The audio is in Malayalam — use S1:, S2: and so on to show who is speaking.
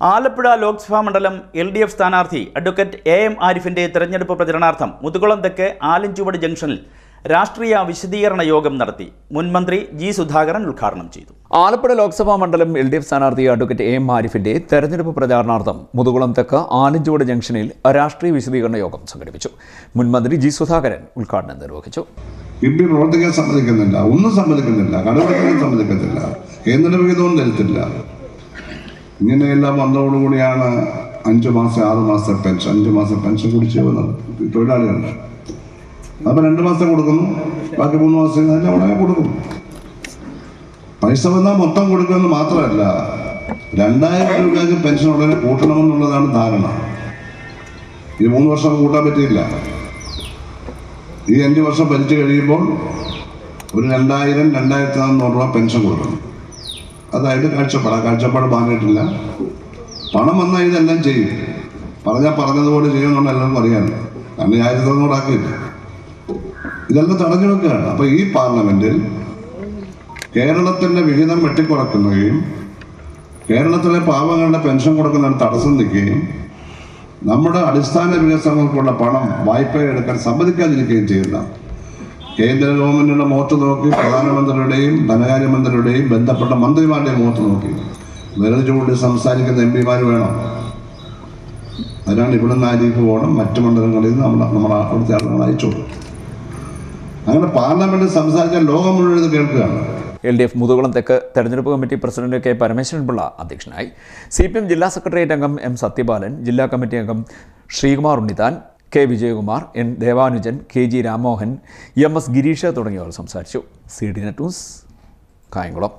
S1: ആലപ്പുഴ ലോക്സഭാ മണ്ഡലം എൽ ഡി എഫ് സ്ഥാനാർത്ഥി അഡ്വക്കേറ്റ് എ എം ആരിഫിന്റെ തെരഞ്ഞെടുപ്പ് പ്രചരണാർത്ഥം മുതുകുളം തെക്ക് ആലഞ്ചുവട് ജംഗ്ഷനിൽ രാഷ്ട്രീയ വിശദീകരണ യോഗം നടത്തി. മുൻമന്ത്രി ജി സുധാകരൻ ഉദ്ഘാടനം ചെയ്തു.
S2: ആലപ്പുഴ ലോക്സഭാ മണ്ഡലം എൽ ഡി എഫ് സ്ഥാനാർത്ഥി അഡ്വക്കേറ്റ് എ എം ആരിഫിന്റെ തെരഞ്ഞെടുപ്പ് പ്രചാരണാർത്ഥം മുതുകുളം തെക്ക് ആലഞ്ചുവട് ജംഗ്ഷനിൽ രാഷ്ട്രീയ വിശദീകരണ യോഗം സംഘടിപ്പിച്ചു. മുൻമന്ത്രി ജി സുധാകരൻ ഉദ്ഘാടനം നിർവഹിച്ചു.
S3: എം പി പ്രവർത്തിക്കാൻ സമ്മതിക്കുന്നില്ല. ഒന്നും സമ്മതിക്കുന്നില്ല. സമ്മതിക്കത്തില്ല. കേന്ദ്ര തരത്തില്ല. ഇങ്ങനെയെല്ലാം വന്നതോടുകൂടിയാണ് അഞ്ച് മാസം ആറ് മാസത്തെ പെൻഷൻ. അഞ്ച് മാസം പെൻഷൻ കുടിച്ച് വന്നത്. തൊഴിലാളികളുടെ. അപ്പം രണ്ട് മാസം കൊടുക്കുന്നു. ബാക്കി മൂന്ന് മാസം കഴിഞ്ഞാൽ ഉടനെ കൊടുക്കും. പൈസ വന്നാൽ മൊത്തം കൊടുക്കുമെന്ന് മാത്രമല്ല രണ്ടായിരം രൂപയ്ക്ക് പെൻഷൻ ഉടനെ കൂട്ടണമെന്നുള്ളതാണ് ധാരണ. ഇത് മൂന്ന് വർഷം കൂട്ടാൻ പറ്റിയില്ല. ഈ അഞ്ച് വർഷം ഭരിച്ചു കഴിയുമ്പോൾ ഒരു രണ്ടായിരം രണ്ടായിരത്തി നാനൂറ് രൂപ പെൻഷൻ കൊടുക്കണം. അതായത് കാഴ്ചപ്പാട് കാഴ്ചപ്പാട് മാറിയിട്ടില്ല. പണം വന്നാൽ ഇതെല്ലാം ചെയ്യും. പറഞ്ഞാൽ പറഞ്ഞതുപോലെ ചെയ്യുമെന്നുള്ള എല്ലാവർക്കും അറിയാം. കാരണം ആയിരത്തി തൊണ്ണൂറാക്കിയില്ല ഇതെല്ലാം തടഞ്ഞു വെക്കുകയാണ് അപ്പോൾ ഈ പാർലമെന്റിൽ കേരളത്തിന്റെ വിഹിതം വെട്ടിക്കുറയ്ക്കുകയും കേരളത്തിലെ പാവങ്ങളുടെ പെൻഷൻ കൊടുക്കുന്നതിന് തടസ്സം നിൽക്കുകയും നമ്മുടെ അടിസ്ഥാന വികസനങ്ങൾക്കുള്ള പണം വായ്പ എടുക്കാൻ സമ്മതിക്കാതിരിക്കുകയും ചെയ്യുന്ന കേന്ദ്ര ഗവൺമെന്റിന്റെ മുഖത്ത് നോക്കി പ്രധാനമന്ത്രിയുടെയും ധനകാര്യമന്ത്രിയുടെയും ബന്ധപ്പെട്ട മന്ത്രിമാരുടെയും മുഖത്ത് നോക്കി. വിരൽ ചൂണ്ടി സംസാരിക്കുന്ന എം പിമാർ വേണം. അതിനാണ് ഇവിടുന്ന് ആരിഫ് പോകണം. മറ്റു മണ്ഡലങ്ങളിൽ നിന്ന് നമ്മുടെ നമ്മുടെ അവിടുത്തെ ആളുകൾ അയച്ചു അങ്ങനെ പാർലമെന്റിൽ സംസാരിച്ചാൽ ലോകം മുഴുവൻ ഇത് കേൾക്കുകയാണ്.
S2: എൽ ഡി എഫ് മുതുകുളം തെക്ക് തെരഞ്ഞെടുപ്പ് കമ്മിറ്റി പ്രസിഡന്റ് കെ പരമേശ്വരൻപിള്ള അധ്യക്ഷനായി. സി പി എം ജില്ലാ സെക്രട്ടേറിയറ്റ് അംഗം എം സത്യപാലൻ ജില്ലാ കമ്മിറ്റി അംഗം Sreekumar Unnithan K Vijayakumar N Devanujan K G Ramohan M S Gireesh തുടങ്ങിയവർ സംസാരിച്ചു. C D net news Kayamkulam.